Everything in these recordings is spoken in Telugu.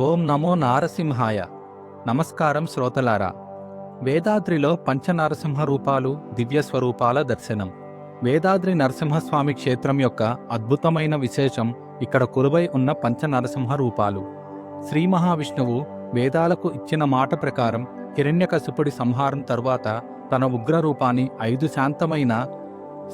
ఓం నమో నారసింహాయ. నమస్కారం శ్రోతలారా. వేదాద్రిలో పంచనరసింహ రూపాలు దివ్య స్వరూపాల దర్శనం. వేదాద్రి నరసింహస్వామి క్షేత్రం యొక్క అద్భుతమైన విశేషం ఇక్కడ కొలువై ఉన్న పంచనరసింహ రూపాలు. శ్రీ మహావిష్ణువు వేదాలకు ఇచ్చిన మాట ప్రకారం హిరణ్యకశిపుడి సంహారం తరువాత తన ఉగ్ర రూపాన్ని ఐదు శాంతమైన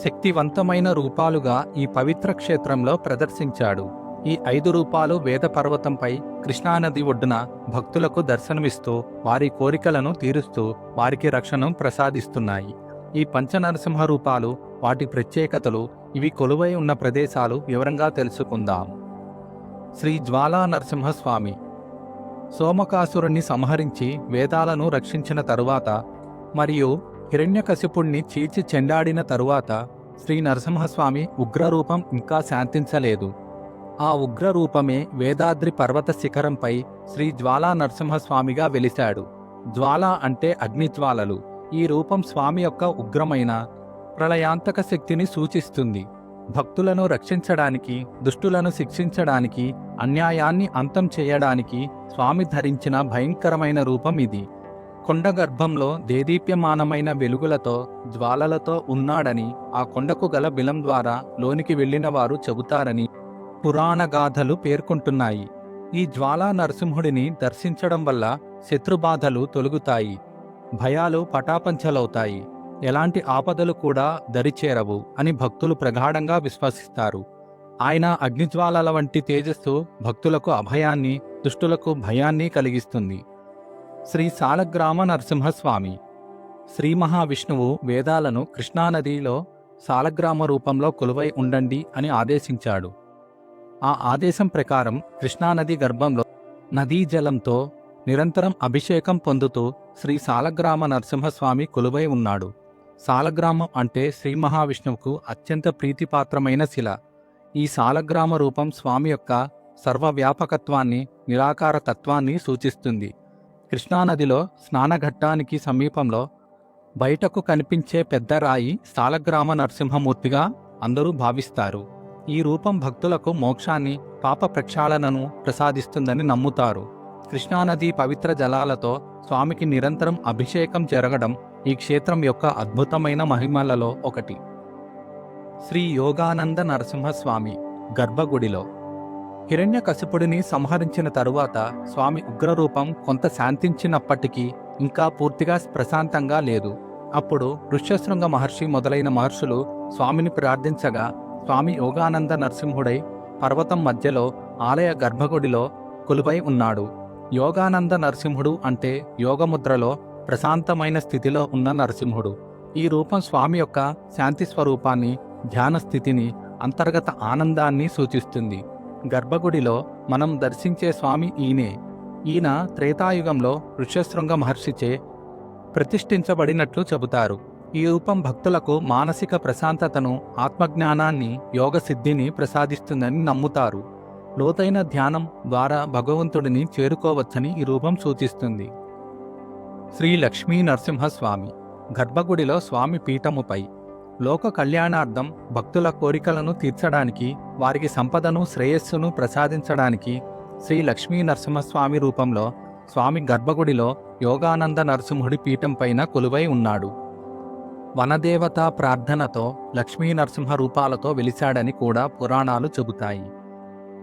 శక్తివంతమైన రూపాలుగా ఈ పవిత్ర క్షేత్రంలో ప్రదర్శించాడు. ఈ ఐదు రూపాలు వేద పర్వతంపై కృష్ణానది ఒడ్డున భక్తులకు దర్శనమిస్తూ వారి కోరికలను తీరుస్తూ వారికి రక్షణను ప్రసాదిస్తున్నాయి. ఈ పంచనరసింహ రూపాలు వాటి ప్రత్యేకతలు ఇవి కొలువై ఉన్న ప్రదేశాలు వివరంగా తెలుసుకుందాం. శ్రీ జ్వాలా నరసింహస్వామి సోమకాసురుణ్ణి సంహరించి వేదాలను రక్షించిన తరువాత మరియు హిరణ్యకశిపుణ్ణి చీల్చి చెండాడిన తరువాత శ్రీ నరసింహస్వామి ఉగ్రరూపం ఇంకా శాంతించలేదు. ఆ ఉగ్రరూపమే వేదాద్రి పర్వత శిఖరంపై శ్రీ జ్వాలా నరసింహస్వామిగా వెలిశాడు. జ్వాల అంటే అగ్నిజ్వాలలు. ఈ రూపం స్వామి యొక్క ఉగ్రమైన ప్రళయాంతక శక్తిని సూచిస్తుంది. భక్తులను రక్షించడానికి దుష్టులను శిక్షించడానికి అన్యాయాన్ని అంతం చేయడానికి స్వామి ధరించిన భయంకరమైన రూపం ఇది. కొండ గర్భంలో దేదీప్యమానమైన వెలుగులతో జ్వాలలతో ఉన్నాడని ఆ కొండకు గల బిలం ద్వారా లోనికి వెళ్ళిన వారు చెబుతారని పురాణ గాథలు పేర్కొంటున్నాయి. ఈ జ్వాలా నరసింహుడిని దర్శించడం వల్ల శత్రుబాధలు తొలుగుతాయి. భయాలు పటాపంచలవుతాయి. ఎలాంటి ఆపదలు కూడా దరిచేరవు అని భక్తులు ప్రగాఢంగా విశ్వసిస్తారు. ఆయన అగ్నిజ్వాలల వంటి తేజస్సు భక్తులకు అభయాన్ని దుష్టులకు భయాన్ని కలిగిస్తుంది. శ్రీ సాలగ్రామ నరసింహస్వామి. శ్రీ మహావిష్ణువు వేదాలను కృష్ణానదిలో సాలగ్రామ రూపంలో కొలువై ఉండండి అని ఆదేశించాడు. ఆ ఆదేశం ప్రకారం కృష్ణానది గర్భంలో నదీ జలంతో నిరంతరం అభిషేకం పొందుతూ శ్రీ సాలగ్రామ నరసింహస్వామి కొలువై ఉన్నాడు. సాలగ్రామం అంటే శ్రీ మహావిష్ణువుకు అత్యంత ప్రీతిపాత్రమైన శిల. ఈ సాలగ్రామ రూపం స్వామి యొక్క సర్వవ్యాపకత్వాన్ని నిరాకార తత్వాన్ని సూచిస్తుంది. కృష్ణానదిలో స్నానఘట్టానికి సమీపంలో బయటకు కనిపించే పెద్ద రాయి సాలగ్రామ నరసింహమూర్తిగా అందరూ భావిస్తారు. ఈ రూపం భక్తులకు మోక్షాన్ని పాప ప్రక్షాళనను ప్రసాదిస్తుందని నమ్ముతారు. కృష్ణానది పవిత్ర జలాలతో స్వామికి నిరంతరం అభిషేకం జరగడం ఈ క్షేత్రం యొక్క అద్భుతమైన మహిమలలో ఒకటి. శ్రీ యోగానంద నరసింహస్వామి గర్భగుడిలో. హిరణ్యకశిపుడిని సంహరించిన తరువాత స్వామి ఉగ్రరూపం కొంత శాంతించినప్పటికీ ఇంకా పూర్తిగా ప్రశాంతంగా లేదు. అప్పుడు ఋష్యశృంగ మహర్షి మొదలైన మహర్షులు స్వామిని ప్రార్థించగా స్వామి యోగానంద నరసింహుడై పర్వతం మధ్యలో ఆలయ గర్భగుడిలో కొలువై ఉన్నాడు. యోగానంద నరసింహుడు అంటే యోగముద్రలో ప్రశాంతమైన స్థితిలో ఉన్న నరసింహుడు. ఈ రూపం స్వామి యొక్క శాంతి స్వరూపాన్ని ధ్యాన స్థితిని అంతర్గత ఆనందాన్ని సూచిస్తుంది. గర్భగుడిలో మనం దర్శించే స్వామి ఈయనే. ఈయన త్రేతాయుగంలో ఋష్యశృంగ మహర్షిచే ప్రతిష్ఠించబడినట్లు చెబుతారు. ఈ రూపం భక్తులకు మానసిక ప్రశాంతతను ఆత్మజ్ఞానాన్ని యోగ సిద్ధిని ప్రసాదిస్తుందని నమ్ముతారు. లోతైన ధ్యానం ద్వారా భగవంతుడిని చేరుకోవచ్చని ఈ రూపం సూచిస్తుంది. శ్రీ లక్ష్మీ నరసింహస్వామి గర్భగుడిలో స్వామి పీఠముపై లోక కళ్యాణార్థం భక్తుల కోరికలను తీర్చడానికి వారికి సంపదను శ్రేయస్సును ప్రసాదించడానికి శ్రీ లక్ష్మీ నరసింహస్వామి రూపంలో స్వామి గర్భగుడిలో యోగానంద నరసింహుడి పీఠం పైన కొలువై ఉన్నాడు. వనదేవతా ప్రార్థనతో లక్ష్మీ నరసింహ రూపాలతో వెలిశాడని కూడా పురాణాలు చెబుతాయి.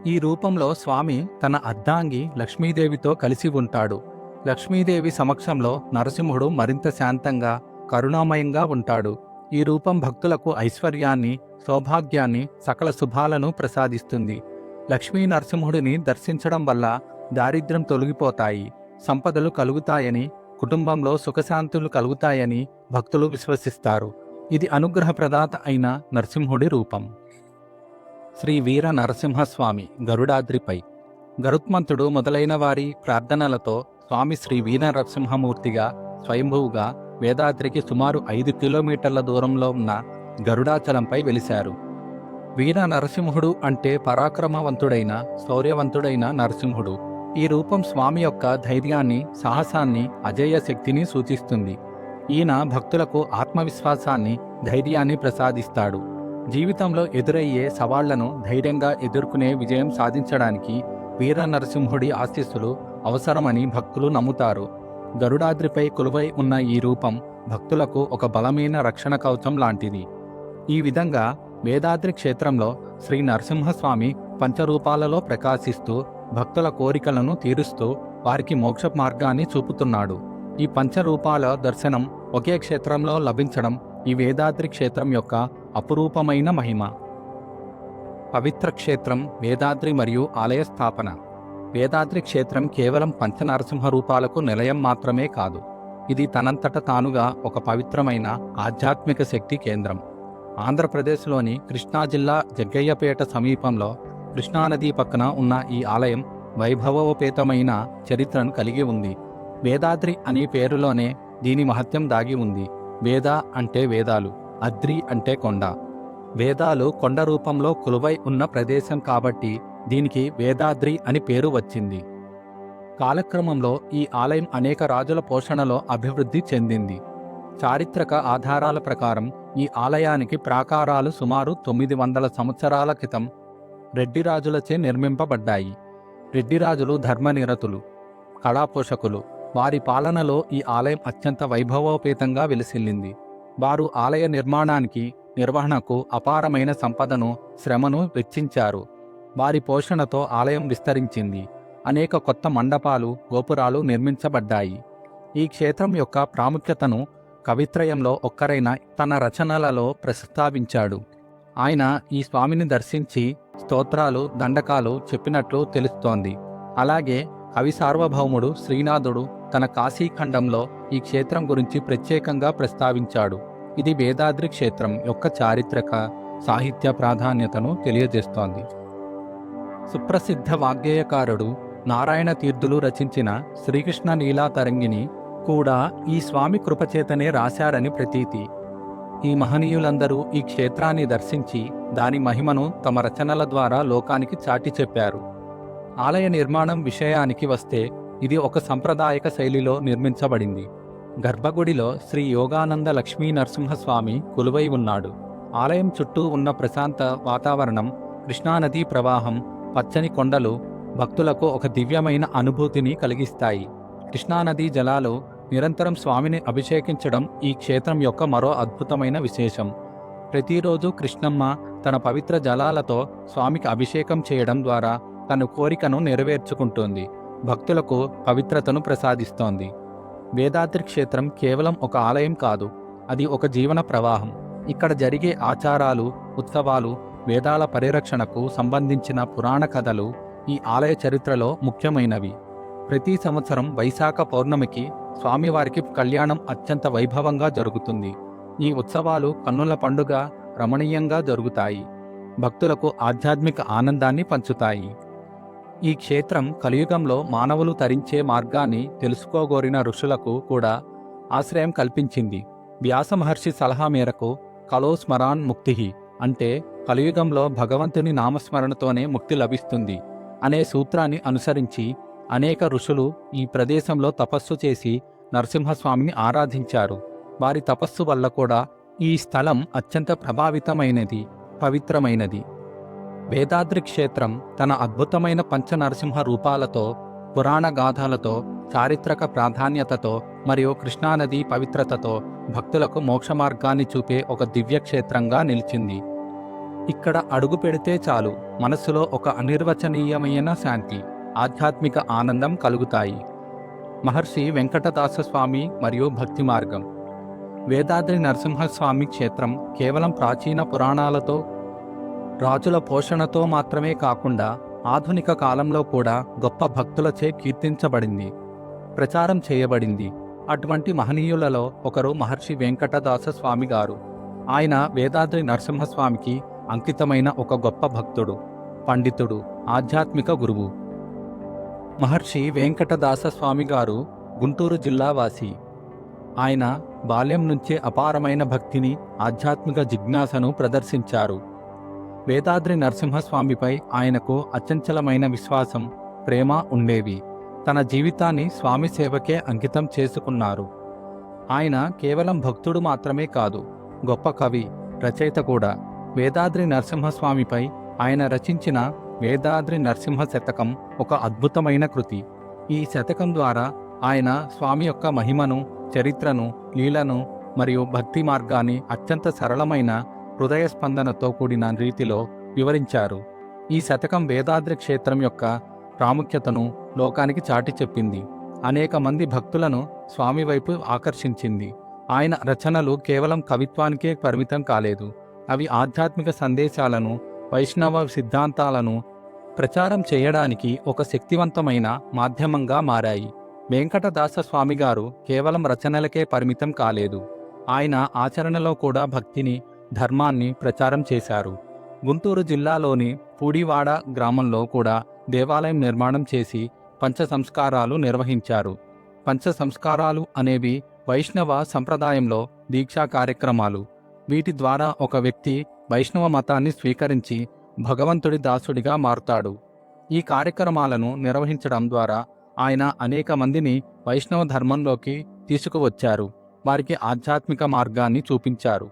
ఈ రూపంలో స్వామి తన అర్ధాంగి లక్ష్మీదేవితో కలిసి ఉంటాడు. లక్ష్మీదేవి సమక్షంలో నరసింహుడు మరింత శాంతంగా కరుణామయంగా ఉంటాడు. ఈ రూపం భక్తులకు ఐశ్వర్యాన్ని సౌభాగ్యాన్ని సకల శుభాలను ప్రసాదిస్తుంది. లక్ష్మీ నరసింహుడిని దర్శించడం వల్ల దారిద్ర్యం తొలగిపోతాయి సంపదలు కలుగుతాయని కుటుంబంలో సుఖశాంతులు కలుగుతాయని భక్తులు విశ్వసిస్తారు. ఇది అనుగ్రహ ప్రదాత అయిన నరసింహుడి రూపం. శ్రీ వీర నరసింహస్వామి గరుడాద్రిపై గరుత్మంతుడు మొదలైన వారి ప్రార్థనలతో స్వామి శ్రీ వీర నరసింహమూర్తిగా స్వయంభువుగా వేదాద్రికి సుమారు ఐదు కిలోమీటర్ల దూరంలో ఉన్న గరుడాచలంపై వెలిశారు. వీర నరసింహుడు అంటే పరాక్రమవంతుడైన శౌర్యవంతుడైన నరసింహుడు. ఈ రూపం స్వామి యొక్క ధైర్యాన్ని సాహసాన్ని అజేయ శక్తిని సూచిస్తుంది. ఈయన భక్తులకు ఆత్మవిశ్వాసాన్ని ధైర్యాన్ని ప్రసాదిస్తాడు. జీవితంలో ఎదురయ్యే సవాళ్ళను ధైర్యంగా ఎదుర్కొనే విజయం సాధించడానికి వీర నరసింహుడి ఆశీస్సులు అవసరమని భక్తులు నమ్ముతారు. గరుడాద్రిపై కొలువై ఉన్న ఈ రూపం భక్తులకు ఒక బలమైన రక్షణ కవచం లాంటిది. ఈ విధంగా వేదాద్రి క్షేత్రంలో శ్రీ నరసింహస్వామి పంచరూపాలలో ప్రకాశిస్తూ భక్తుల కోరికలను తీరుస్తూ వారికి మోక్ష మార్గాన్ని చూపుతున్నాడు. ఈ పంచరూపాల దర్శనం ఒకే క్షేత్రంలో లభించడం ఈ వేదాద్రి క్షేత్రం యొక్క అపురూపమైన మహిమ. పవిత్ర క్షేత్రం వేదాద్రి మరియు ఆలయ స్థాపన. వేదాద్రి క్షేత్రం కేవలం పంచనరసింహ రూపాలకు నిలయం మాత్రమే కాదు. ఇది తనంతట తానుగా ఒక పవిత్రమైన ఆధ్యాత్మిక శక్తి కేంద్రం. ఆంధ్రప్రదేశ్లోని కృష్ణా జిల్లా జగ్గయ్యపేట సమీపంలో కృష్ణానది పక్కన ఉన్న ఈ ఆలయం వైభవోపేతమైన చరిత్రను కలిగి ఉంది. వేదాద్రి అనే పేరులోనే దీని మహత్యం దాగి ఉంది. వేద అంటే వేదాలు అద్రి అంటే కొండ. వేదాలు కొండ రూపంలో కొలువై ఉన్న ప్రదేశం కాబట్టి దీనికి వేదాద్రి అని పేరు వచ్చింది. కాలక్రమంలో ఈ ఆలయం అనేక రాజుల పోషణలో అభివృద్ధి చెందింది. చారిత్రక ఆధారాల ప్రకారం ఈ ఆలయానికి ప్రాకారాలు సుమారు తొమ్మిది వందల సంవత్సరాల క్రితం రెడ్డి రాజులచే నిర్మింపబడ్డాయి. రెడ్డి రాజులు ధర్మనిరతులు కళాపోషకులు. వారి పాలనలో ఈ ఆలయం అత్యంత వైభవోపేతంగా వెలిసిల్లింది. వారు ఆలయ నిర్మాణానికి నిర్వహణకు అపారమైన సంపదను శ్రమను వెచ్చించారు. వారి పోషణతో ఆలయం విస్తరించింది. అనేక కొత్త మండపాలు గోపురాలు నిర్మించబడ్డాయి. ఈ క్షేత్రం యొక్క ప్రాముఖ్యతను కవిత్రయంలో ఒక్కరైన తన రచనలలో ప్రస్తావించాడు. ఆయన ఈ స్వామిని దర్శించి స్తోత్రాలు దండకాలు చెప్పినట్లు తెలుస్తోంది. అలాగే కవి సార్వభౌముడు శ్రీనాథుడు తన కాశీఖండంలో ఈ క్షేత్రం గురించి ప్రత్యేకంగా ప్రస్తావించాడు. ఇది వేదాద్రి క్షేత్రం యొక్క చారిత్రక సాహిత్య ప్రాధాన్యతను తెలియజేస్తోంది. సుప్రసిద్ధ వాగ్గేయకారుడు నారాయణ తీర్థులు రచించిన శ్రీకృష్ణ నీలా తరంగిణి కూడా ఈ స్వామి కృపచేతనే రాశారని ప్రతీతి. ఈ మహనీయులందరూ ఈ క్షేత్రాన్ని దర్శించి దాని మహిమను తమ రచనల ద్వారా లోకానికి చాటి చెప్పారు. ఆలయ నిర్మాణం విషయానికి వస్తే ఇది ఒక సంప్రదాయక శైలిలో నిర్మించబడింది. గర్భగుడిలో శ్రీ యోగానంద లక్ష్మీ నరసింహస్వామి కొలువై ఉన్నాడు. ఆలయం చుట్టూ ఉన్న ప్రశాంత వాతావరణం కృష్ణానదీ ప్రవాహం పచ్చని కొండలు భక్తులకు ఒక దివ్యమైన అనుభూతిని కలిగిస్తాయి. కృష్ణానదీ జలాలు నిరంతరం స్వామిని అభిషేకించడం ఈ క్షేత్రం యొక్క మరో అద్భుతమైన విశేషం. ప్రతిరోజు కృష్ణమ్మ తన పవిత్ర జలాలతో స్వామికి అభిషేకం చేయడం ద్వారా తన కోరికను నెరవేర్చుకుంటుంది. భక్తులకు పవిత్రతను ప్రసాదిస్తోంది. వేదాద్రి క్షేత్రం కేవలం ఒక ఆలయం కాదు అది ఒక జీవన ప్రవాహం. ఇక్కడ జరిగే ఆచారాలు ఉత్సవాలు వేదాల పరిరక్షణకు సంబంధించిన పురాణ కథలు ఈ ఆలయ చరిత్రలో ముఖ్యమైనవి. ప్రతి సంవత్సరం వైశాఖ పౌర్ణమికి స్వామివారికి కళ్యాణం అత్యంత వైభవంగా జరుగుతుంది. ఈ ఉత్సవాలు కన్నుల పండుగ రమణీయంగా జరుగుతాయి. భక్తులకు ఆధ్యాత్మిక ఆనందాన్ని పంచుతాయి. ఈ క్షేత్రం కలియుగంలో మానవులు తరించే మార్గాన్ని తెలుసుకోగోరిన ఋషులకు కూడా ఆశ్రయం కల్పించింది. వ్యాస మహర్షి సలహా మేరకు కలో స్మరాన్ ముక్తి అంటే కలియుగంలో భగవంతుని నామస్మరణతోనే ముక్తి లభిస్తుంది అనే సూత్రాన్ని అనుసరించి అనేక ఋషులు ఈ ప్రదేశంలో తపస్సు చేసి నరసింహస్వామిని ఆరాధించారు. వారి తపస్సు వల్ల కూడా ఈ స్థలం అత్యంత ప్రభావితమైనది పవిత్రమైనది. వేదాద్రి క్షేత్రం తన అద్భుతమైన పంచనరసింహ రూపాలతో పురాణ గాథలతో చారిత్రక ప్రాధాన్యతతో మరియు కృష్ణానది పవిత్రతతో భక్తులకు మోక్ష మార్గాన్ని చూపే ఒక దివ్య క్షేత్రంగా నిలిచింది. ఇక్కడ అడుగు పెడితే చాలు మనస్సులో ఒక అనిర్వచనీయమైన శాంతి ఆధ్యాత్మిక ఆనందం కలుగుతాయి. మహర్షి వెంకటదాస స్వామి మరియు భక్తి మార్గం. వేదాద్రి నరసింహస్వామి క్షేత్రం కేవలం ప్రాచీన పురాణాలతో రాజుల పోషణతో మాత్రమే కాకుండా ఆధునిక కాలంలో కూడా గొప్ప భక్తులచే కీర్తించబడింది ప్రచారం చేయబడింది. అటువంటి మహనీయులలో ఒకరు మహర్షి వెంకటదాస స్వామి గారు ఆయన వేదాద్రి నరసింహస్వామికి అంకితమైన ఒక గొప్ప భక్తుడు పండితుడు ఆధ్యాత్మిక గురువు. మహర్షి వెంకటదాస స్వామి గారు గుంటూరు జిల్లా వాసి ఆయన బాల్యం నుంచే అపారమైన భక్తిని ఆధ్యాత్మిక జిజ్ఞాసను ప్రదర్శించారు. వేదాద్రి నరసింహస్వామిపై ఆయనకు అచంచలమైన విశ్వాసం ప్రేమ ఉండేవి. తన జీవితాన్ని స్వామి సేవకే అంకితం చేసుకున్నారు. ఆయన కేవలం భక్తుడు మాత్రమే కాదు గొప్ప కవి రచయిత కూడా. వేదాద్రి నరసింహస్వామిపై ఆయన రచించిన వేదాద్రి నరసింహ శతకం ఒక అద్భుతమైన కృతి. ఈ శతకం ద్వారా ఆయన స్వామి యొక్క మహిమను చరిత్రను లీలను మరియు భక్తి మార్గాన్ని అత్యంత సరళమైన హృదయ స్పందనతో కూడిన రీతిలో వివరించారు. ఈ శతకం వేదాద్రి క్షేత్రం యొక్క ప్రాముఖ్యతను లోకానికి చాటి చెప్పింది. అనేక మంది భక్తులను స్వామి వైపు ఆకర్షించింది. ఆయన రచనలు కేవలం కవిత్వానికే పరిమితం కాలేదు. అవి ఆధ్యాత్మిక సందేశాలను వైష్ణవ సిద్ధాంతాలను ప్రచారం చేయడానికి ఒక శక్తివంతమైన మాధ్యమంగా మారాయి. వెంకటదాస స్వామి గారు కేవలం రచనలకే పరిమితం కాలేదు. ఆయన ఆచరణలో కూడా భక్తిని ధర్మాన్ని ప్రచారం చేశారు. గుంటూరు జిల్లాలోని పూడివాడ గ్రామంలో కూడా దేవాలయం నిర్మాణం చేసి పంచ సంస్కారాలు నిర్వహించారు. పంచ సంస్కారాలు అనేవి వైష్ణవ సంప్రదాయంలో దీక్షా కార్యక్రమాలు. వీటి ద్వారా ఒక వ్యక్తి వైష్ణవ మతాన్ని స్వీకరించి భగవంతుడి దాసుడిగా మారుతాడు. ఈ కార్యక్రమాలను నిర్వహించడం ద్వారా ఆయన అనేక మందిని వైష్ణవ ధర్మంలోకి తీసుకువచ్చారు. వారికి ఆధ్యాత్మిక మార్గాన్ని చూపించారు.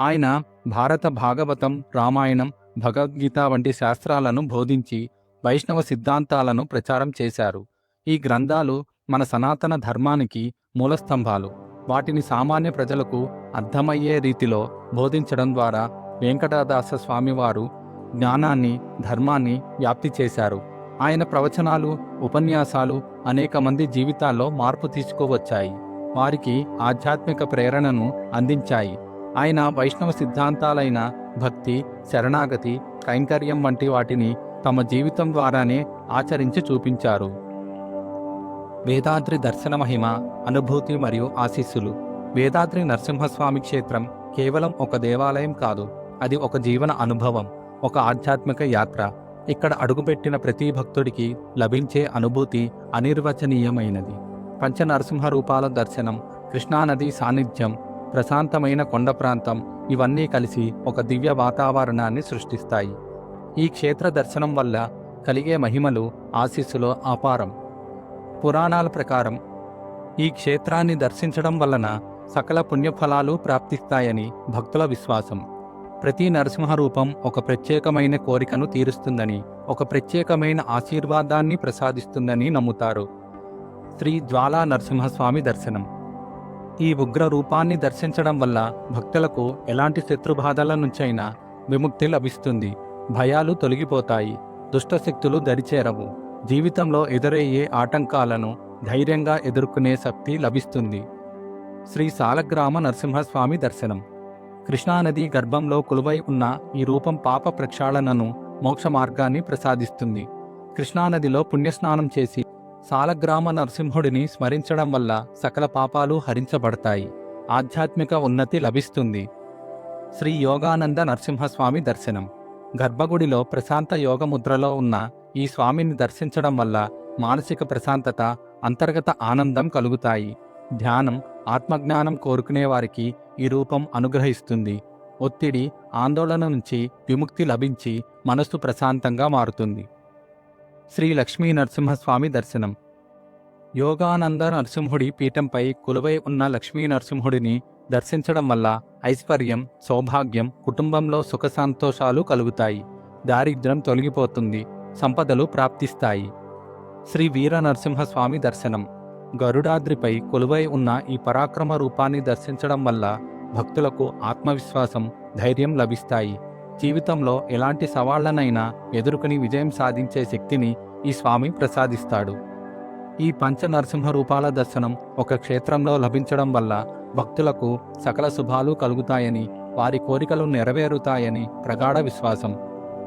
ఆయన భారత భాగవతం రామాయణం భగవద్గీత వంటి శాస్త్రాలను బోధించి వైష్ణవ సిద్ధాంతాలను ప్రచారం చేశారు. ఈ గ్రంథాలు మన సనాతన ధర్మానికి మూలస్తంభాలు. వాటిని సామాన్య ప్రజలకు అర్థమయ్యే రీతిలో బోధించడం ద్వారా వెంకటదాస స్వామివారు జ్ఞానాన్ని ధర్మాన్ని వ్యాప్తి చేశారు. ఆయన ప్రవచనాలు ఉపన్యాసాలు అనేక మంది జీవితాల్లో మార్పు తీసుకువచ్చాయి. వారికి ఆధ్యాత్మిక ప్రేరణను అందించాయి. ఆయన వైష్ణవ సిద్ధాంతాలైన భక్తి శరణాగతి కైంకర్యం వంటి వాటిని తమ జీవితం ద్వారానే ఆచరించి చూపించారు. వేదాద్రి దర్శన మహిమ అనుభూతి మరియు ఆశీస్సులు. వేదాద్రి నరసింహస్వామి క్షేత్రం కేవలం ఒక దేవాలయం కాదు అది ఒక జీవన అనుభవం ఒక ఆధ్యాత్మిక యాత్ర. ఇక్కడ అడుగుపెట్టిన ప్రతి భక్తుడికి లభించే అనుభూతి అనిర్వచనీయమైనది. పంచనరసింహ రూపాల దర్శనం కృష్ణానది సాన్నిధ్యం ప్రశాంతమైన కొండ ప్రాంతం ఇవన్నీ కలిసి ఒక దివ్య వాతావరణాన్ని సృష్టిస్తాయి. ఈ క్షేత్ర దర్శనం వల్ల కలిగే మహిమలు ఆశీస్సులో అపారం. పురాణాల ప్రకారం ఈ క్షేత్రాన్ని దర్శించడం వలన సకల పుణ్యఫలాలు ప్రాప్తిస్తాయని భక్తుల విశ్వాసం. ప్రతి నరసింహ రూపం ఒక ప్రత్యేకమైన కోరికను తీరుస్తుందని ఒక ప్రత్యేకమైన ఆశీర్వాదాన్ని ప్రసాదిస్తుందని నమ్ముతారు. శ్రీ జ్వాలా నరసింహస్వామి దర్శనం. ఈ ఉగ్ర రూపాన్ని దర్శించడం వల్ల భక్తులకు ఎలాంటి శత్రుబాధల నుంచైనా విముక్తి లభిస్తుంది. భయాలు తొలగిపోతాయి. దుష్టశక్తులు దరిచేరవు. జీవితంలో ఎదురయ్యే ఆటంకాలను ధైర్యంగా ఎదుర్కొనే శక్తి లభిస్తుంది. శ్రీ సాలగ్రామ నరసింహస్వామి దర్శనం. కృష్ణానది గర్భంలో కొలువై ఉన్న ఈ రూపం పాప ప్రక్షాళనను మోక్ష మార్గాన్ని ప్రసాదిస్తుంది. కృష్ణానదిలో పుణ్యస్నానం చేసి సాలగ్రామ నరసింహుడిని స్మరించడం వల్ల సకల పాపాలు హరించబడతాయి. ఆధ్యాత్మిక ఉన్నతి లభిస్తుంది. శ్రీ యోగానంద నరసింహస్వామి దర్శనం. గర్భగుడిలో ప్రశాంత యోగముద్రలో ఉన్న ఈ స్వామిని దర్శించడం వల్ల మానసిక ప్రశాంతత అంతర్గత ఆనందం కలుగుతాయి. ధ్యానం ఆత్మజ్ఞానం కోరుకునే వారికి ఈ రూపం అనుగ్రహిస్తుంది. ఒత్తిడి ఆందోళన నుంచి విముక్తి లభించి మనస్సు ప్రశాంతంగా మారుతుంది. శ్రీ లక్ష్మీ నరసింహస్వామి దర్శనం. యోగానంద నరసింహుడి పీఠంపై కులువై ఉన్న లక్ష్మీ నరసింహుడిని దర్శించడం వల్ల ఐశ్వర్యం సౌభాగ్యం కుటుంబంలో సుఖ సంతోషాలు కలుగుతాయి. దారిద్ర్యం తొలగిపోతుంది. సంపదలు ప్రాప్తిస్తాయి. శ్రీ వీర నరసింహస్వామి దర్శనం. గరుడాద్రిపై కొలువై ఉన్న ఈ పరాక్రమ రూపాన్ని దర్శించడం వల్ల భక్తులకు ఆత్మవిశ్వాసం ధైర్యం లభిస్తాయి. జీవితంలో ఎలాంటి సవాళ్ళనైనా ఎదుర్కొని విజయం సాధించే శక్తిని ఈ స్వామి ప్రసాదిస్తాడు. ఈ పంచ నరసింహ రూపాల దర్శనం ఒక క్షేత్రంలో లభించడం వల్ల భక్తులకు సకల శుభాలు కలుగుతాయని వారి కోరికలు నెరవేరుతాయని ప్రగాఢ విశ్వాసం.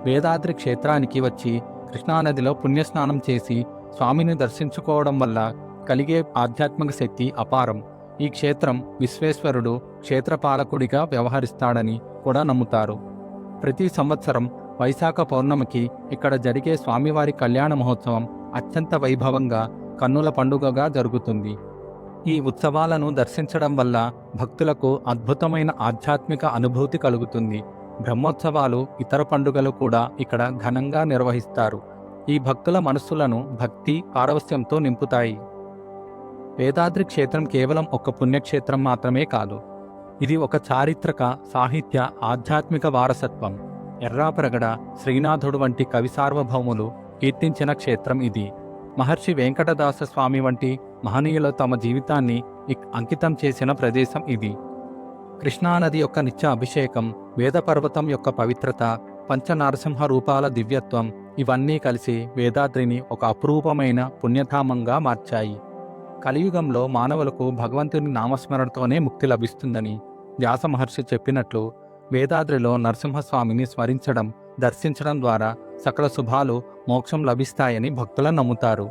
వేదాద్రి క్షేత్రానికి వచ్చి కృష్ణానదిలో పుణ్యస్నానం చేసి స్వామిని దర్శించుకోవడం వల్ల కలిగే ఆధ్యాత్మిక శక్తి అపారం. ఈ క్షేత్రం విశ్వేశ్వరుడు క్షేత్రపాలకుడిగా వ్యవహరిస్తాడని కూడా నమ్ముతారు. ప్రతి సంవత్సరం వైశాఖ పౌర్ణమికి ఇక్కడ జరిగే స్వామివారి కళ్యాణ మహోత్సవం అత్యంత వైభవంగా కన్నుల పండుగగా జరుగుతుంది. ఈ ఉత్సవాలను దర్శించడం వల్ల భక్తులకు అద్భుతమైన ఆధ్యాత్మిక అనుభూతి కలుగుతుంది. బ్రహ్మోత్సవాలు ఇతర పండుగలు కూడా ఇక్కడ ఘనంగా నిర్వహిస్తారు. ఈ భక్తుల మనస్సులను భక్తి పారవస్యంతో నింపుతాయి. వేదాద్రి క్షేత్రం కేవలం ఒక పుణ్యక్షేత్రం మాత్రమే కాదు. ఇది ఒక చారిత్రక సాహిత్య ఆధ్యాత్మిక వారసత్వం. ఎర్రాప్రగడ శ్రీనాథుడు వంటి కవి సార్వభౌములు కీర్తించిన క్షేత్రం ఇది. మహర్షి వెంకటదాస స్వామి వంటి మహనీయులు తమ జీవితాన్ని అంకితం చేసిన ప్రదేశం ఇది. కృష్ణానది యొక్క నిత్య అభిషేకం వేదపర్వతం యొక్క పవిత్రత పంచనరసింహ రూపాల దివ్యత్వం ఇవన్నీ కలిసి వేదాద్రిని ఒక అపురూపమైన పుణ్యధామంగా మార్చాయి. కలియుగంలో మానవులకు భగవంతుని నామస్మరణతోనే ముక్తి లభిస్తుందని వ్యాస మహర్షి చెప్పినట్లు వేదాద్రిలో నరసింహస్వామిని స్మరించడం దర్శించడం ద్వారా సకల శుభాలు మోక్షం లభిస్తాయని భక్తులు నమ్ముతారు.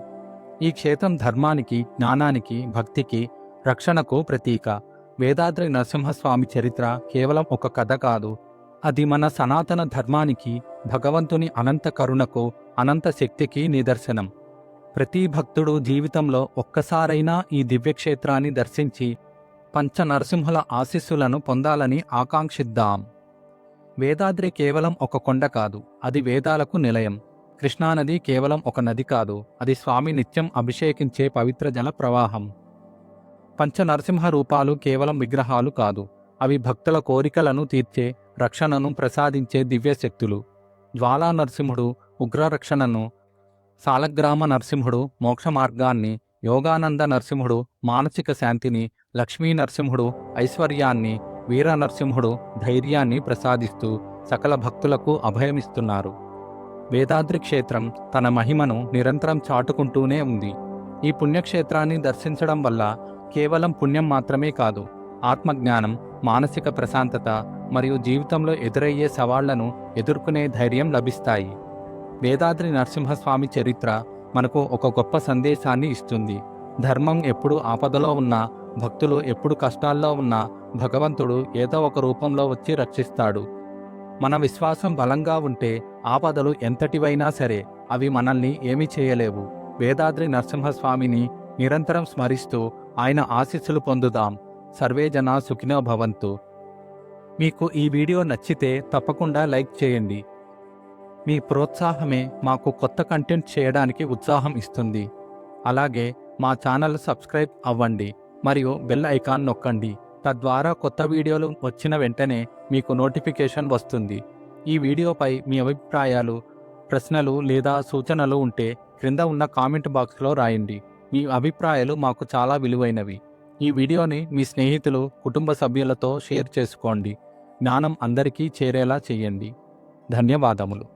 ఈ క్షేత్రం ధర్మానికి జ్ఞానానికి భక్తికి రక్షణకు ప్రతీక. వేదాద్రి నరసింహస్వామి చరిత్ర కేవలం ఒక కథ కాదు. అది మన సనాతన ధర్మానికి భగవంతుని అనంత కరుణకు అనంత శక్తికి నిదర్శనం. ప్రతి భక్తుడు జీవితంలో ఒక్కసారైనా ఈ దివ్యక్షేత్రాన్ని దర్శించి పంచ నరసింహుల ఆశీస్సులను పొందాలని ఆకాంక్షిద్దాం. వేదాద్రి కేవలం ఒక కొండ కాదు అది వేదాలకు నిలయం. కృష్ణానది కేవలం ఒక నది కాదు అది స్వామి నిత్యం అభిషేకించే పవిత్ర జల ప్రవాహం. పంచ నరసింహ రూపాలు కేవలం విగ్రహాలు కాదు అవి భక్తుల కోరికలను తీర్చే రక్షణను ప్రసాదించే దివ్యశక్తులు. జ్వాలా నరసింహుడు ఉగ్రరక్షణను సాలగ్రామ నరసింహుడు మోక్ష మార్గాన్ని యోగానంద నరసింహుడు మానసిక శాంతిని లక్ష్మీ నరసింహుడు ఐశ్వర్యాన్ని వీర నరసింహుడు ధైర్యాన్ని ప్రసాదిస్తూ సకల భక్తులకు అభయమిస్తున్నారు. వేదాద్రి క్షేత్రం తన మహిమను నిరంతరం చాటుకుంటూనే ఉంది. ఈ పుణ్యక్షేత్రాన్ని దర్శించడం వల్ల కేవలం పుణ్యం మాత్రమే కాదు ఆత్మజ్ఞానం మానసిక ప్రశాంతత మరియు జీవితంలో ఎదురయ్యే సవాళ్ళను ఎదుర్కొనే ధైర్యం లభిస్తాయి. వేదాద్రి నరసింహస్వామి చరిత్ర మనకు ఒక గొప్ప సందేశాన్ని ఇస్తుంది. ధర్మం ఎప్పుడు ఆపదలో ఉన్నా భక్తులు ఎప్పుడు కష్టాల్లో ఉన్నా భగవంతుడు ఏదో ఒక రూపంలో వచ్చి రక్షిస్తాడు. మన విశ్వాసం బలంగా ఉంటే ఆపదలు ఎంతటివైనా సరే అవి మనల్ని ఏమీ చేయలేవు. వేదాద్రి నరసింహస్వామిని నిరంతరం స్మరిస్తూ ఆయన ఆశీస్సులు పొందుదాం. సర్వే జన సుఖినో భవంతు. మీకు ఈ వీడియో నచ్చితే తప్పకుండా లైక్ చేయండి. మీ ప్రోత్సాహమే మాకు కొత్త కంటెంట్ చేయడానికి ఉత్సాహం ఇస్తుంది. అలాగే మా ఛానల్ సబ్స్క్రైబ్ అవ్వండి మరియు బెల్ ఐకాన్ నొక్కండి. తద్వారా కొత్త వీడియోలు వచ్చిన వెంటనే మీకు నోటిఫికేషన్ వస్తుంది. ఈ వీడియోపై మీ అభిప్రాయాలు ప్రశ్నలు లేదా సూచనలు ఉంటే క్రింద ఉన్న కామెంట్ బాక్స్లో రాయండి. మీ అభిప్రాయాలు మాకు చాలా విలువైనవి. ఈ వీడియోని మీ స్నేహితులు కుటుంబ సభ్యులతో షేర్ చేసుకోండి. జ్ఞానం అందరికీ చేరేలా చేయండి. ధన్యవాదములు.